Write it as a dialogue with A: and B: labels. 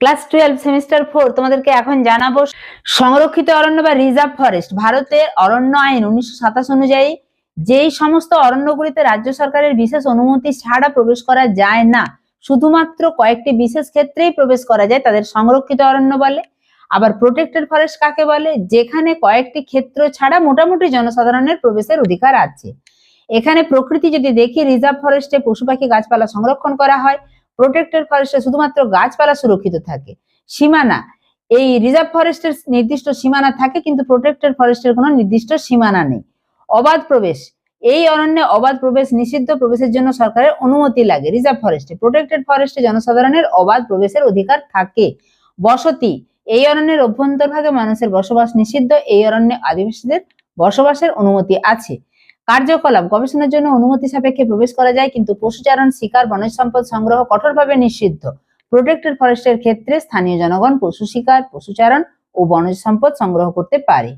A: Class twelve semester four তোমাদেরকে এখন জানাব সংরক্ষিত অরণ্য বা রিজার্ভ ফরেস্ট ভারতের অরণ্য আইন উনিশশো সাতাশ অনুযায়ী যেই সমস্ত অরণ্যগুলিতে রাজ্য সরকারের বিশেষ অনুমতি ছাড়া প্রবেশ করা যায় না, শুধুমাত্র কয়েকটি বিশেষ ক্ষেত্রেই প্রবেশ করা যায় তাদের সংরক্ষিত অরণ্য বলে। আবার প্রোটেক্টেড ফরেস্ট কাকে বলে? যেখানে কয়েকটি ক্ষেত্র ছাড়া মোটামুটি জনসাধারণের প্রবেশের অধিকার আছে। এখানে প্রকৃতি যদি দেখি রিজার্ভ ফরেস্টে পশু পাখি গাছপালা সংরক্ষণ করা হয় প্রোটেক্টেড ফরেস্টে শুধুমাত্র গাছপালা সুরক্ষিত থাকে। সীমানা, এই রিজার্ভ ফরেস্টের নির্দিষ্ট সীমানা থাকে কিন্তু প্রোটেক্টেড ফরেস্টের কোনো নির্দিষ্ট সীমানা নেই। অবাধ প্রবেশ, এই অরণ্যে অবাধ প্রবেশ, নিষিদ্ধ প্রবেশের জন্য সরকারের অনুমতি লাগে রিজার্ভ ফরেস্টে প্রোটেক্টেড ফরেস্টে জনসাধারণের অবাধ প্রবেশের অধিকার থাকে। বসতি, এই অরণ্যের অভ্যন্তরভাগে মানুষের বসবাস নিষিদ্ধ, এই অরণ্যে আদিবাসীদের বসবাসের অনুমতি আছে। কার্যকলাপ গবেষণার জন্য অনুমতি সাপেক্ষে প্রবেশ করা যায়, কিন্তু পশুচারণ শিকার, বনজ সম্পদ সংগ্রহ কঠোরভাবে নিষিদ্ধ। প্রোটেক্টেড ফরেস্টের ক্ষেত্রে স্থানীয় জনগণ পশু শিকার, পশুচারণ ও বনজ সম্পদ সংগ্রহ করতে পারে।